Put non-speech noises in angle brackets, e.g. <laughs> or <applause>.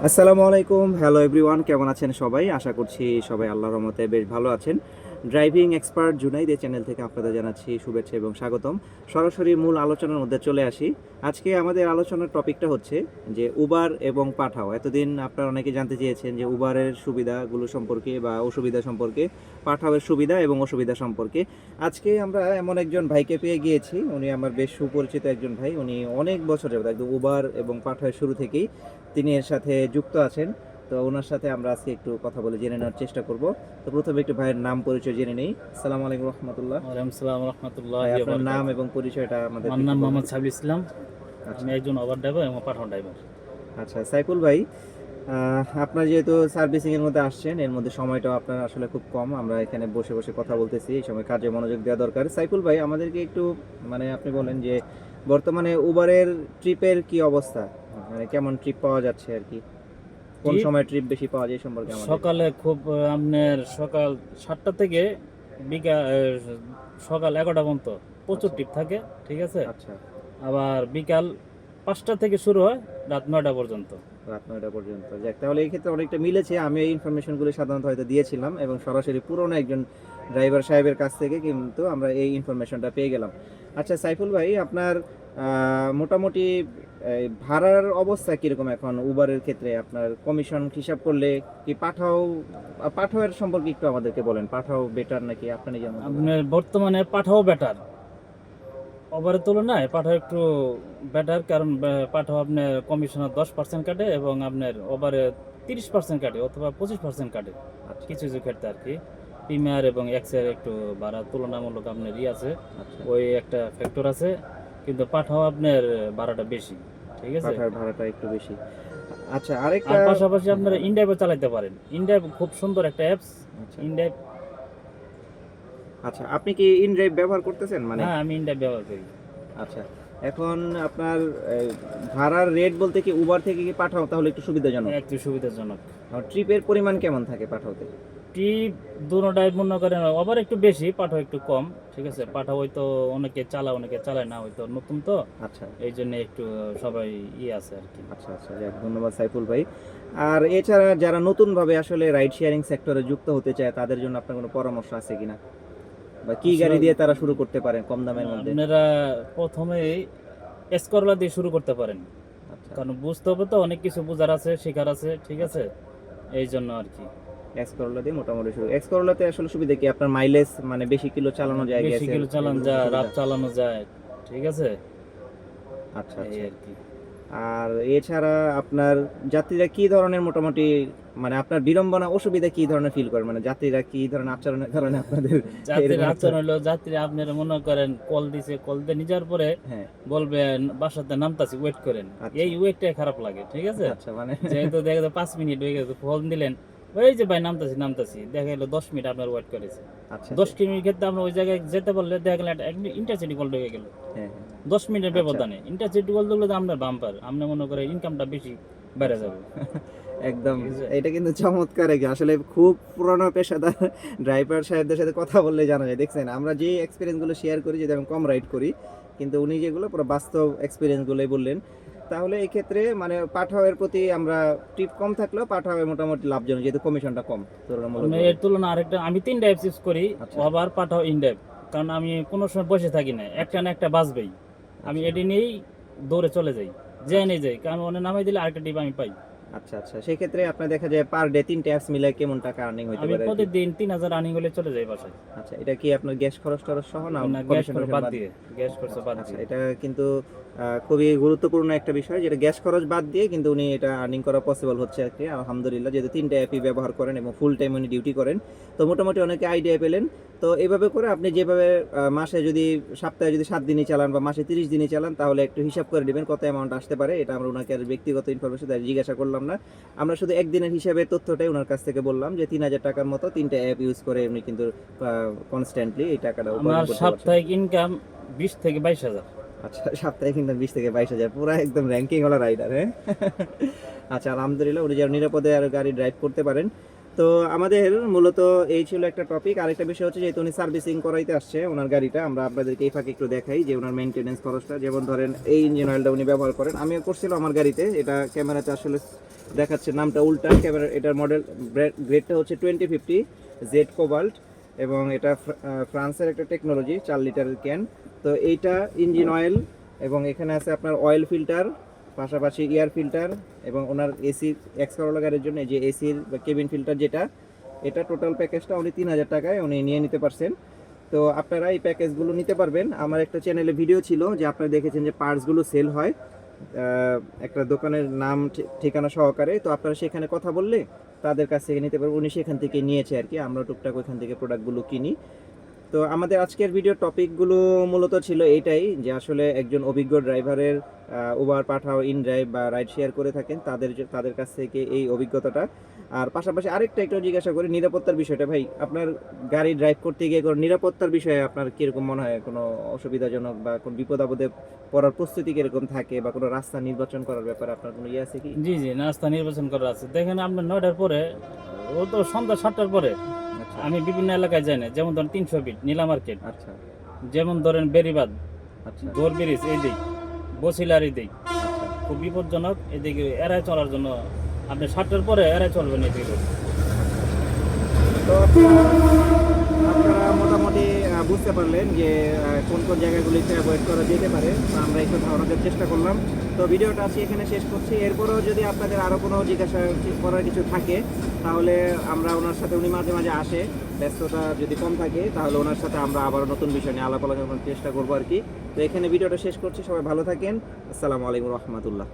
আসসালামু আলাইকুম। Hello everyone কেমন আছেন সবাই? আশা করছি সবাই আল্লাহর রহমতে বেশ ভালো আছেন। ড্রাইভিং এক্সপার্ট জুনাইদ চ্যানেল থেকে আপনাদের জানাচ্ছি শুভেচ্ছা এবং স্বাগতম। সরাসরি মূল আলোচনার মধ্যে চলে আসি। আজকে আমাদের আলোচনার টপিকটা হচ্ছে যে উবার এবং পাঠাও। এতদিন আপনারা অনেকে জানতে চেয়েছেন যে উবারের সুবিধাগুলো সম্পর্কে বা অসুবিধা সম্পর্কে, পাঠাওয়ের সুবিধা এবং অসুবিধা সম্পর্কে। আজকে আমরা এমন একজন ভাইকে পেয়ে গিয়েছি। উনি আমার বেশ সুপরিচিত একজন ভাই। উনি অনেক বছর যাবত একদম উবার এবং পাঠাওয়ের শুরু থেকেই তিনি এর সাথে যুক্ত আছেন। তো ওনার সাথে আমরা আজকে একটু কথা বলে জেনে নেওয়ার চেষ্টা করব। তো প্রথমে একটু ভাইয়ের নাম পরিচয় জেনে নেই। আসসালামু আলাইকুম রহমতুল্লাহ। সালাম রহমতুল্লাহ আপনার নাম এবং পরিচয়টা আমাদের আমার নাম মোহাম্মদ সাবিল ইসলাম। আচ্ছা। আমি একজন ওভার ড্রাইভার এবং পাঠান ড্রাইভার। আচ্ছা সাইফুল ভাই আপনার যেহেতু সার্ভিসিং এর মধ্যে আসছেন এর মধ্যে সময়টাও আপনার আসলে খুব কম। আমরা এখানে বসে বসে কথা বলতেছি এই সময় কাজে মনোযোগ দেওয়া দরকার। সাইকুল ভাই আমাদেরকে একটু মানে আপনি বলেন যে বর্তমানে উবারের ট্রিপের কি অবস্থা? মানে কেমন ট্রিপ পাওয়া যাচ্ছে আর কি? কোন সময় ট্রিপ বেশি পাওয়া যায় সম্পর্কে আমাদের? সকালে খুব আপনার সকাল সাতটা থেকে বিকাল সকাল এগারোটা পর্যন্ত প্রচুর ট্রিপ থাকে ঠিক আছে? আচ্ছা। আবার বিকাল পাঁচটা থেকে শুরু হয় রাত নয়টা পর্যন্ত। রাত নয়টা পর্যন্ত। যাক, তাহলে এই ক্ষেত্রে অনেকটা মিলেছে। আমি এই ইনফরমেশনগুলো সাধারণত হয়তো দিয়েছিলাম এবং সরাসরি পুরনো একজন ড্রাইভার সাহেবের কাছ থেকে কিন্তু আমরা এই ইনফরমেশনটা পেয়ে গেলাম। আচ্ছা সাইফুল ভাই, আপনার মোটামুটি ভাড়ার অবস্থা কীরকম এখন উবারের ক্ষেত্রে? আপনার কমিশন হিসাব করলে কি পাঠাও, পাঠাওয়ের সম্পর্কে একটু আমাদেরকে বলেন। পাঠাও বেটার নাকি। আপনার বর্তমানে পাঠাও বেটার ওভারের তুলনায় পাঠাও একটু বেটার কারণ পাঠাও আপনার কমিশনার দশ পার্সেন্ট কাটে এবং আপনার ওভারে তিরিশ পার্সেন্ট কাটে অথবা পঁচিশ পার্সেন্ট কাটে। আচ্ছা। কিছু কিছু ক্ষেত্রে আর কি। প্রিমিয়ার এবং এক্সের একটু ভাড়া তুলনামূলক আপনার ই আছে। আচ্ছা। ওই একটা ফ্যাক্টর আছে কিন্তু পাঠাও আপনার ভাড়াটা বেশি। ঠিক আছে? পাঠার ভাড়াটা একটু বেশি। আচ্ছা আরেকটা পাশাপাশি আপনারা ইন্ডাইভও চালাতে পারেন। ইন্ডাইভ খুব সুন্দর একটা অ্যাপস আচ্ছা, ইন্ডাইভ আচ্ছা আপনি কি ইন ড্রাইভ ব্যবহার করতেছেন? মানে হ্যাঁ আমি ইন্ডাইভ ব্যবহার করি। আচ্ছা এখন আপনার ভাড়ার রেট বলতে কি উবার থেকে কি পাঠাও? তাহলে একটু সুবিধাজনক। একটু সুবিধাজনক। আর ট্রিপের পরিমাণ কেমন থাকে পাঠাওতে? টিপ দুটাই মনে করেন আবার একটু বেশি পাঠাও একটু কম ঠিক আছে? পাঠাও হয়তো অনেকে চালায় অনেকে চালায় না হয়তো নতুন তো। আচ্ছা। এই জন্য একটু সবাই ই আছে আর কি। আচ্ছা আচ্ছা যাক ধন্যবাদ সাইফুল ভাই। আর এছাড়া যারা নতুনভাবে আসলে রাইড শেয়ারিং সেক্টরে যুক্ত হতে চায় তাদের জন্য আপনার কোনো পরামর্শ আছে কিনা? বা কি গাড়ি দিয়ে তারা শুরু করতে পারেন কম দামের মধ্যে? আপনারা প্রথমে এসকরলা দিয়ে শুরু করতে পারেন। আচ্ছা। কারণ বুঝতে হবে তো অনেক কিছু বোঝার আছে শেখার আছে ঠিক আছে? এই জন্য আর কি। এক্স করোলা দিয়ে মোটামুটি শুরু। এক্স করোলাতে আসলে সুবিধা কি? আপনার মাইলেজ মানে বেশি কিলো চালানো যায় বেশি কিলো চালানো যায় রাত চালানো যায় ঠিক আছে? আচ্ছা আচ্ছা। আর এছাড়া আপনার যাত্রীরা কি ধরনের মোটামুটি মানে আপনার বিড়ম্বনা অসুবিধা কি ধরনের ফিল করেন মানে যাত্রীরা কি ধরনের আচরণের কারণে আপনাদের যাত্রীর আচরণ হলো যাত্রী আপনারা মনে করেন কল দিছে কল দিয়ে নিজার পরে হ্যাঁ। বলবেন বাসাতে নামতাছি ওয়েট করেন। আচ্ছা। এই ওয়েটটাই খারাপ লাগে ঠিক আছে? আচ্ছা মানে যেহেতু দেখা যায় পাঁচ মিনিট হয়ে গেছে ফোন দিলেন। ওই যে ভাই নামতাছি নামতাছি। দেখা গেলো দশ মিনিট আপনার ওয়েট করেছে। আচ্ছা। দশ মিনিট ক্ষেত্রে আমরা ওই জায়গায় যেতে পারলে দেখা গেলো ইন্টারসিটি কল ঢুকে গেল। হ্যাঁ হ্যাঁ। দশ মিনিটের আচ্ছা। ব্যবধানে। ইন্টারসিটি কল দিলে তো আপনার বাম্পার আপনি মনে করেন ইনকামটা বেশি বেড়ে যাবে। <laughs> একদম এটা কিন্তু চমৎকার আসলে খুব পুরনো পেশাদার ড্রাইভার সাহেবদের সাথে কথা বললে জানা যায়। দেখছেন আমরা যে এক্সপিরিয়েন্সগুলো শেয়ার করি যদি আমি কম রাইড করি কিন্তু উনি যেগুলো পুরো বাস্তব এক্সপিরিয়েন্সগুলোই বললেন তাহলে এই ক্ষেত্রে মানে পাঠাওয়ের প্রতি আমরা টিপ কম থাকলেও পাঠাওয়ে মোটামুটি লাভজনক যেহেতু কমিশনটা কম তুলনামূলক এর তুলনা আরেকটা আমি তিনটা অ্যাপস ইউজ করি আচ্ছা। আবার পাঠাও ইনডেপ কারণ আমি কোনো সময় বসে থাকি না একটা না একটা বাজবেই। আমি আচ্ছা। এটি নিয়েই দৌড়ে চলে যাই যে নিয়ে যাই কারণ ওনে নামাই দিলে আরেকটা টিপ আমি পাই। আচ্ছা আচ্ছা। সেই ক্ষেত্রে আপনার দেখা যায় পার ডে তিনটে অ্যাপস মিলে কেমন টাকা আর্নিং হতে পারে আমি প্রতিদিন তিন হাজার রানিং হলে চলে যায় বাসায়। আচ্ছা এটা কি আপনার গ্যাস খরচ টরচ সহ না গ্যাস খরচ বাদ দিয়ে গ্যাস খরচ বাদ দিয়ে। এটা কিন্তু খুবই গুরুত্বপূর্ণ একটা বিষয় যেটা গ্যাস খরচ বাদ দিয়ে কিন্তু উনি এটা আর্নিং করা পসিবল হচ্ছে আর কি। আলহামদুলিল্লাহ যেহেতু তিনটা অ্যাপই ব্যবহার করেন এবং ফুল টাইম উনি ডিউটি করেন তো মোটামুটি অনেকে আইডিয়া পেলেন। তো এইভাবে করে আপনি যেভাবে মাসে যদি সপ্তাহে যদি সাত দিনই চালান বা মাসে তিরিশ দিনই চালান তাহলে একটু হিসাব করে নেবেন কত অ্যামাউন্ট আসতে পারে। এটা আমরা ওনাকে আর ব্যক্তিগত ইনফরমেশন জিজ্ঞাসা করলাম না। আমরা শুধু একদিনের হিসাবে তথ্যটাই ওনার কাছ থেকে বললাম যে তিন হাজার টাকার মতো তিনটা অ্যাপ ইউজ করে উনি কিন্তু কনস্ট্যান্টলি এই টাকাটা। সাপ্তাহিক ইনকাম বিশ থেকে বাইশ হাজার। আচ্ছা সপ্তাহে কিন্তু বিশ থেকে বাইশ হাজার, পুরো একদম র্যাঙ্কিং ওলা রাইডার হ্যাঁ? আচ্ছা আলহামদুলিল্লাহ উনি যেন নিরাপদে আর গাড়ি ড্রাইভ করতে পারেন। তো আমাদের মূলত এই ছিল একটা টপিক আরেকটা বিষয় হচ্ছে যেহেতু উনি সার্ভিসিং করাইতে আসছে ওনার গাড়িটা, আমরা আপনাদেরকে এই ফাঁকে একটু দেখাই যে ওনার মেনটেনেন্স খরচটা। যেমন ধরেন, এই ইঞ্জিন অয়েলটা উনি ব্যবহার করেন, আমিও করছিলাম আমার গাড়িতে, এটা ক্যামেরাতে আসলে দেখাচ্ছে, নামটা উল্টা। ক্যামেরা এটার মডেল গ্রেডটা হচ্ছে টোয়েন্টি ফিফটি জেড কোবাল্ট এবং এটা ফ্রান্সের একটা টেকনোলজি চার লিটারের ক্যান তো এইটা ইঞ্জিন অয়েল এবং এখানে আছে আপনার অয়েল ফিল্টার পাশাপাশি এয়ার ফিল্টার এবং ওনার এসি এক্স করোলা গাড়ির জন্য যে এসির বা কেবিন ফিল্টার যেটা, এটা টোটাল প্যাকেজটা উনি তিন হাজার টাকায় উনি নিয়ে নিতে পারছেন। তো আপনারা এই প্যাকেজগুলো নিতে পারবেন। আমার একটা চ্যানেলে ভিডিও ছিল যে আপনারা দেখেছেন যে পার্টসগুলো সেল হয়। একটা দোকানের নাম ঠিকানা সহকারে, তো আপনারা সেখানে কথা বললে তাদের কাছ থেকে নিতে পারব। উনি সেখান থেকে নিয়েছে আর কি। আমরা টুকটাক ওইখান থেকে প্রোডাক্টগুলো কিনি। তো আমাদের আজকের ভিডিও টপিকগুলো মূলত ছিল এইটাই, যে আসলে একজন অভিজ্ঞ ড্রাইভারের উবার পাঠাও ইন ড্রাইভ বা রাইড শেয়ার করে থাকেন, তাদের তাদের কাছ থেকে এই অভিজ্ঞতাটা। আর পাশাপাশি আরেকটা একটু জিজ্ঞাসা করি, নিরাপত্তার বিষয়টা ভাই, আপনার গাড়ি ড্রাইভ করতে গিয়ে কোনো নিরাপত্তার বিষয়ে আপনার কীরকম মনে হয়? কোনো অসুবিধাজনক বা কোনো বিপদ আপদে পড়ার প্রস্তুতি কীরকম থাকে বা কোনো রাস্তা নির্বাচন করার ব্যাপারে আপনার কোনো ইয়ে আছে কি? জি জি, রাস্তা নির্বাচন করার আছে। দেখেন আপনার নয়টার পরে, ও তো সন্ধ্যা সাতটার পরে আমি বিভিন্ন এলাকায় যাই না। যেমন ধরেন তিনশো ফিট নীলা মার্কেট। আচ্ছা। যেমন ধরেন বেরিবাদ আচ্ছা। ব্রিজ এই দিক বসিলার এই দিক আচ্ছা। খুব বিপজ্জনক এদিকে এড়ায় চলার জন্য আপনি সাতটার পরে এড়ায় চলবেন এদিকে। তো বুঝতে পারলেন যে কোন কোন জায়গাগুলিতে অ্যাভয়েড করা যেতে পারে আমরা একটু ধারণা দেওয়ার চেষ্টা করলাম। তো ভিডিওটা আজকে এখানে শেষ করছি। এরপরেও যদি আপনাদের আরও কোনো জিজ্ঞাসা করার কিছু থাকে, তাহলে আমরা ওনার সাথে, উনি মাঝে মাঝে আসে। ব্যস্ততা যদি কম থাকে, তাহলে ওনার সাথে আমরা আবার নতুন বিষয় নিয়ে আলাপ আলোচনা চেষ্টা করব আর কি। তো এখানে ভিডিওটা শেষ করছি। সবাই ভালো থাকেন। আসসালামু আলাইকুম রহমতুল্লাহ।